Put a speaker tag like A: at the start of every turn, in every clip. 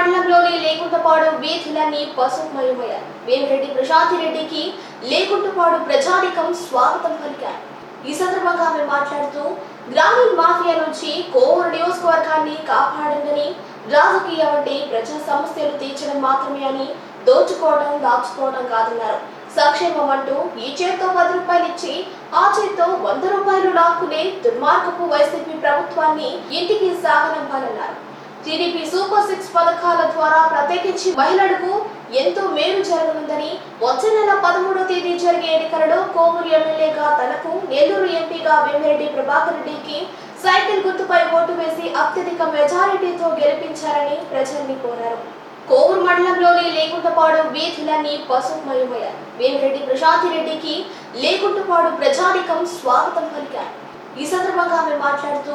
A: మండలంలోని లేకుంటపాడు వీధులన్నీ పసుపుమయమయ్యాయి వేమిరెడ్డి ప్రశాంతి రెడ్డికి లేకుంటపాడు ప్రజానికం స్వాగతం పలికారు. ఈ సందర్భంగా ఆమె మాట్లాడుతూ గ్రామీణ మాఫియా నుంచి కోవూరు నియోజకవర్గాన్ని కాపాడందని రాజకీయం అంటే ప్రజా సమస్యలు తీర్చడం మాత్రమే అని దోచుకోవడం దాచుకోవడం కాదన్నారు. సంక్షేమం అంటూ ఈ చేతితో పది రూపాయలు ఇచ్చి ఆ చేత్తో వంద రూపాయలు లాక్కునే దుర్మార్గపు వైసీపీ ప్రభుత్వాన్ని ఇంటికి సాగనంపాలన్నారు. టీడీపీ సూపర్ సిక్స్ పథకాల ద్వారా ప్రత్యేకించి మహిళలకు ఎంతో మేలు జరగనుందని వచ్చే నెల పదమూడో తేదీ జరిగే ఎన్నికలలో కోవూరు ఎమ్మెల్యేగా తనకు నెల్లూరు ఎంపీగా వేమిరెడ్డి ప్రభాకర్ రెడ్డికి సైకిల్ గుర్తుపై ఓటు వేసి అత్యధిక మెజారిటీతో గెలిపించారని ప్రజల్ని కోరారు. కోవూరు మండలంలోని లేకుంటపాడు వీధులన్నీ పసుపుమయమయ్యాయి వేమిరెడ్డి ప్రశాంతి రెడ్డికి లేకుంటపాడు ప్రజానికం స్వాగతం పలికారు. ఈ సందర్భంగా ఆమె మాట్లాడుతూ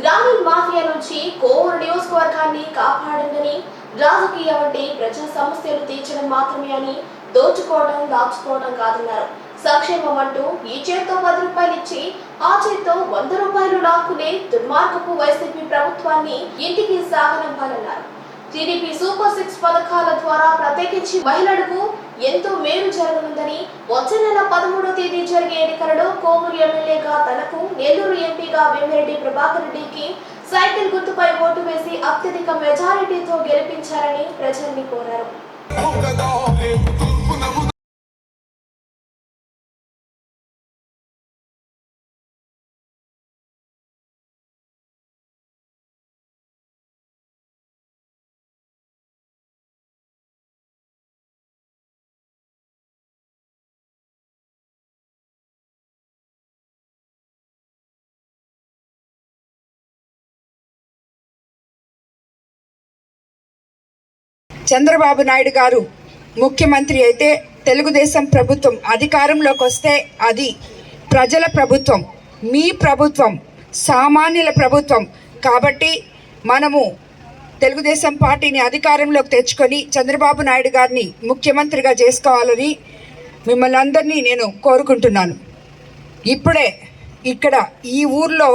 A: గ్రామీణ మాఫియా నుంచి కోవూరు నియోజకవర్గాన్ని కాపాడందని రాజకీయం అంటే ప్రజా సమస్యలు తీర్చడం మాత్రమే అని దోచుకోవడం దాచుకోవడం కాదన్నారు. సంక్షేమం అంటూ ఈ చేత్తో పది రూపాయలు ఇచ్చి ఆ చేత్తో వంద రూపాయలు లాక్కునే దుర్మార్గపు వైసీపీ ప్రభుత్వాన్ని ఇంటికి సాగనంపాలన్నారు. టీడీపీ సూపర్ సిక్స్ పథకాల ద్వారా ప్రత్యేకించి మహిళలకు ఎంతో మేలు జరగనుందని వచ్చే నెల పదమూడో తేదీ జరిగే ఎన్నికలలో కోవూరు ఎమ్మెల్యేగా తనకు నెల్లూరు ఎంపీగా వేమిరెడ్డి ప్రభాకర్ రెడ్డికి సైకిల్ గుర్తుపై ఓటు వేసి అత్యధిక మెజారిటీతో గెలిపించారని ప్రజల్ని కోరారు.
B: చంద్రబాబు నాయుడు గారు ముఖ్యమంత్రి అయితే తెలుగుదేశం ప్రభుత్వం అధికారంలోకి వస్తే అది ప్రజల ప్రభుత్వం మీ ప్రభుత్వం సామాన్యుల ప్రభుత్వం. కాబట్టి మనము తెలుగుదేశం పార్టీని అధికారంలోకి తెచ్చుకొని చంద్రబాబు నాయుడు గారిని ముఖ్యమంత్రిగా చేసుకోవాలని మిమ్మల్ని అందరినీ నేను కోరుకుంటున్నాను. ఇప్పుడే ఇక్కడ ఈ ఊర్లో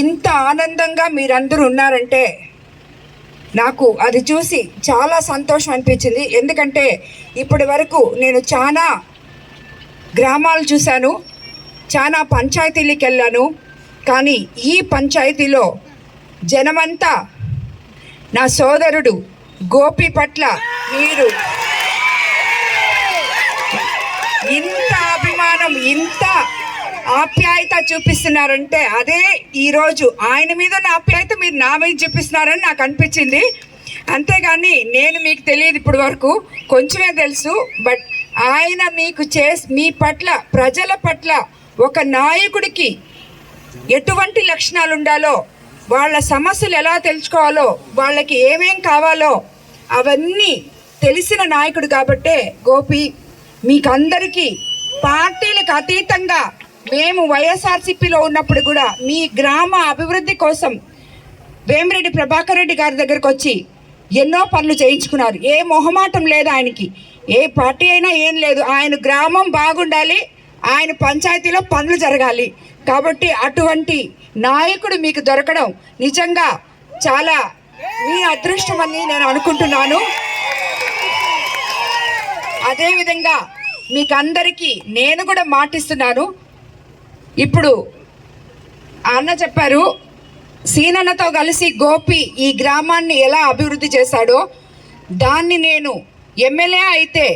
B: ఇంత ఆనందంగా మీరందరూ ఉన్నారంటే నాకు అది చూసి చాలా సంతోషం అనిపించింది. ఎందుకంటే ఇప్పటి వరకు నేను చాలా గ్రామాలు చూశాను చాలా పంచాయతీలకు వెళ్ళాను. కానీ ఈ పంచాయతీలో జనమంతా నా సోదరుడు గోపి పట్ల మీరు ఇంత అభిమానం ఇంత ఆప్యాయత చూపిస్తున్నారంటే అదే ఈరోజు ఆయన మీద ఉన్న ఆప్యాయత మీరు నా మీద చూపిస్తున్నారని నాకు అనిపించింది. అంతేగాని నేను మీకు తెలియదు ఇప్పటి వరకు కొంచెమే తెలుసు బట్ ఆయన మీకు చే మీ పట్ల ప్రజల పట్ల ఒక నాయకుడికి ఎటువంటి లక్షణాలు ఉండాలో వాళ్ళ సమస్యలు ఎలా తెలుసుకోవాలో వాళ్ళకి ఏమేం కావాలో అవన్నీ తెలిసిన నాయకుడు కాబట్టే గోపి మీకందరికీ పార్టీలకు అతీతంగా మేము వైఎస్ఆర్సీపీలో ఉన్నప్పుడు కూడా మీ గ్రామ అభివృద్ధి కోసం వేమిరెడ్డి ప్రభాకర్ రెడ్డి గారి దగ్గరకు వచ్చి ఎన్నో పనులు చేయించుకున్నారు. ఏ మొహమాటం లేదు ఆయనకి. ఏ పార్టీ అయినా ఏం లేదు. ఆయన గ్రామం బాగుండాలి. ఆయన పంచాయతీలో పనులు జరగాలి. కాబట్టి అటువంటి నాయకుడు మీకు దొరకడం నిజంగా చాలా మీ అదృష్టం అని నేను అనుకుంటున్నాను. అదేవిధంగా మీకు అందరికీ నేను కూడా మాటిస్తున్నాను. ఇప్పుడు అన్న చెప్పారు సీనన్నతో కలిసి గోపి ఈ గ్రామాన్ని ఎలా అభివృద్ధి చేశాడో దాన్ని నేను ఎమ్మెల్యే అయితే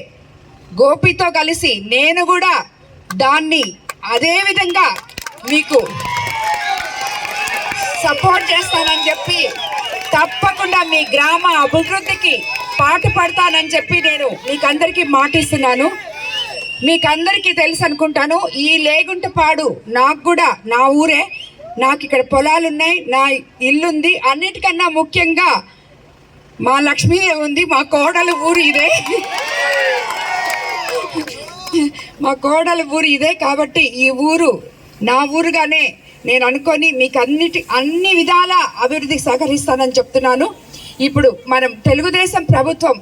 B: గోపితో కలిసి నేను కూడా దాన్ని అదే విధంగా మీకు సపోర్ట్ చేస్తానని చెప్పి తప్పకుండా మీ గ్రామ అభివృద్ధికి పాటు పడతానని చెప్పి నేను మీకు అందరికీ మాటిస్తున్నాను. మీకు అందరికీ తెలుసు అనుకుంటాను. ఈ లేగుంటపాడు నాకు కూడా నా ఊరే. నాకు ఇక్కడ పొలాలు ఉన్నాయి నా ఇల్లుంది. అన్నిటికన్నా ముఖ్యంగా మా లక్ష్మీ ఉంది మా కోడలు ఊరు ఇదే. మా కోడలు ఊరు ఇదే కాబట్టి ఈ ఊరు నా ఊరుగానే నేను అనుకొని మీకు అన్నిటి అన్ని విధాల అభివృద్ధికి సహకరిస్తానని చెప్తున్నాను. ఇప్పుడు మనం తెలుగుదేశం ప్రభుత్వం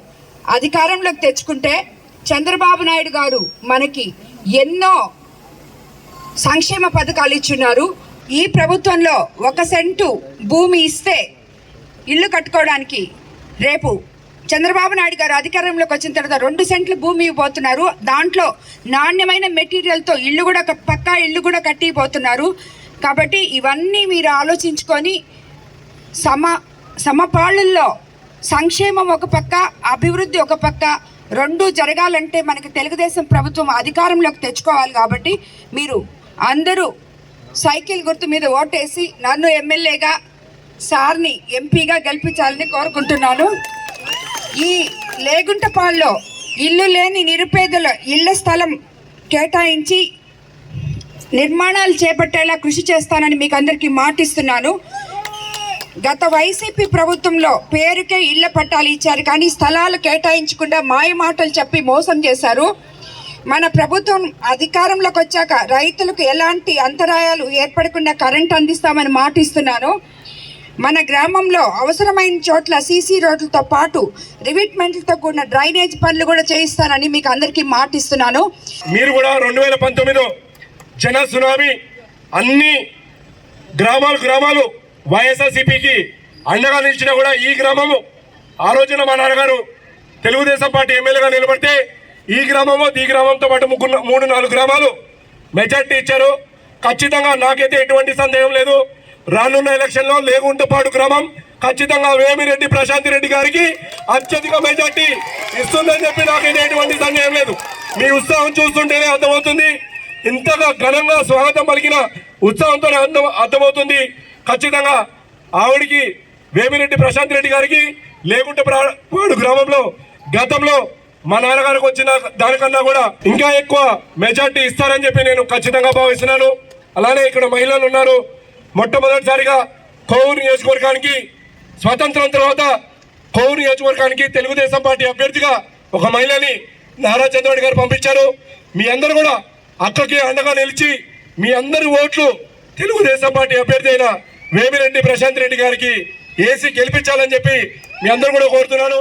B: అధికారంలోకి తెచ్చుకుంటే చంద్రబాబు నాయుడు గారు మనకి ఎన్నో సంక్షేమ పథకాలు ఇచ్చున్నారు. ఈ ప్రభుత్వంలో ఒక సెంటు భూమి ఇస్తే ఇల్లు కట్టుకోవడానికి రేపు చంద్రబాబు నాయుడు గారు అధికారంలోకి వచ్చిన తర్వాత రెండు సెంట్లు భూమి ఇవ్వబోతున్నారు. దాంట్లో నాణ్యమైన మెటీరియల్తో ఇల్లు కూడా పక్కా ఇల్లు కూడా కట్టిపోతున్నారు. కాబట్టి ఇవన్నీ మీరు ఆలోచించుకొని సమ సమపాళ్ళల్లో సంక్షేమం ఒక పక్క అభివృద్ధి ఒక పక్క రెండు జరగాలంటే మనకి తెలుగుదేశం ప్రభుత్వం అధికారంలోకి తెచ్చుకోవాలి కాబట్టి మీరు అందరూ సైకిల్ గుర్తు మీద ఓటేసి నన్ను ఎమ్మెల్యేగా సార్ని ఎంపీగా గెలిపించాలని కోరుకుంటున్నాను. ఈ లేగుంటపాల్లో ఇల్లు లేని నిరుపేదల ఇళ్ళ స్థలం కేటాయించి నిర్మాణాలు చేపట్టేలా కృషి చేస్తానని మీకు అందరికీ మాటిస్తున్నాను. గత వైసీపీ ప్రభుత్వంలో పేరుకే ఇళ్ళ పట్టాలు ఇచ్చారు కానీ స్థలాలు కేటాయించకుండా మాయమాటలు చెప్పి మోసం చేశారు. మన ప్రభుత్వం అధికారంలోకి వచ్చాక రైతులకు ఎలాంటి అంతరాయాలు ఏర్పడకుండా కరెంట్ అందిస్తామని మాటిస్తున్నాను. మన గ్రామంలో అవసరమైన చోట్ల సీసీ రోడ్లతో పాటు రివిట్మెంట్లతో కూడిన డ్రైనేజ్ పనులు కూడా చేయిస్తానని మీకు అందరికీ మాటిస్తున్నాను.
C: మీరు కూడా రెండు వేల పంతొమ్మిదిలో జన సునామీ అన్ని గ్రామాలు గ్రామాలు వైఎస్ఆర్సీపీకి అండగా నిలిచినా కూడా ఈ గ్రామము ఆ రోజున మా నాన్నగారు తెలుగుదేశం పార్టీ ఎమ్మెల్యేగా నిలబడితే ఈ గ్రామము ఈ గ్రామంతో పాటు ముగ్గురు మూడు నాలుగు గ్రామాలు మెజార్టీ ఇచ్చారు. ఖచ్చితంగా నాకైతే ఎటువంటి సందేహం లేదు. రానున్న ఎలక్షన్లో లేగుంటపాడు గ్రామం ఖచ్చితంగా వేమిరెడ్డి ప్రశాంత్ రెడ్డి గారికి అత్యధిక మెజార్టీ ఇస్తుందని చెప్పి నాకైతే ఎటువంటి సందేహం లేదు. మీ ఉత్సాహం చూస్తుంటేనే అర్థమవుతుంది. ఇంతగా ఘనంగా స్వాగతం పలికిన ఉత్సాహంతో అర్థం అర్థమవుతుంది. ఖచ్చితంగా ఆవిడికి వేమిరెడ్డి ప్రశాంత్ రెడ్డి గారికి లేకుంటే వాడు గ్రామంలో గతంలో మా నాన్నగారికి వచ్చిన దానికన్నా కూడా ఇంకా ఎక్కువ మెజార్టీ ఇస్తారని చెప్పి నేను ఖచ్చితంగా భావిస్తున్నాను. అలానే ఇక్కడ మహిళలు ఉన్నారు. మొట్టమొదటిసారిగా కోవూరు నియోజకవర్గానికి స్వాతంత్రం తర్వాత కోవూరు నియోజకవర్గానికి తెలుగుదేశం పార్టీ అభ్యర్థిగా ఒక మహిళని నారా చంద్రబాబు గారు పంపించారు. మీ అందరూ కూడా అక్కకి అండగా నిలిచి మీ అందరి ఓట్లు తెలుగుదేశం పార్టీ అభ్యర్థి అయిన వేమిరెడ్డి ప్రశాంత్ రెడ్డి గారికి ఏసీ గెలిపించాలని చెప్పి మీ అందరూ కూడా కోరుతున్నాను.